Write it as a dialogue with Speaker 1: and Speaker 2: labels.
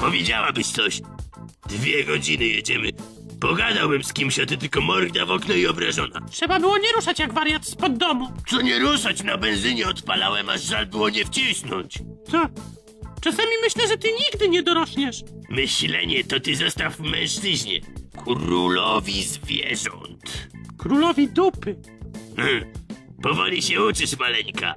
Speaker 1: Powiedziałabyś coś. Dwie godziny jedziemy. Pogadałbym z kimś, a ty tylko morda w okno i obrażona.
Speaker 2: Trzeba było nie ruszać jak wariat spod domu.
Speaker 1: Co nie ruszać na benzynie odpalałem, aż żal było nie wcisnąć.
Speaker 2: Co? Czasami myślę, że ty nigdy nie dorośniesz.
Speaker 1: Myślenie to ty zostaw mężczyźnie. Królowi zwierząt.
Speaker 2: Królowi dupy.
Speaker 1: Hm. Powoli się uczysz, maleńka.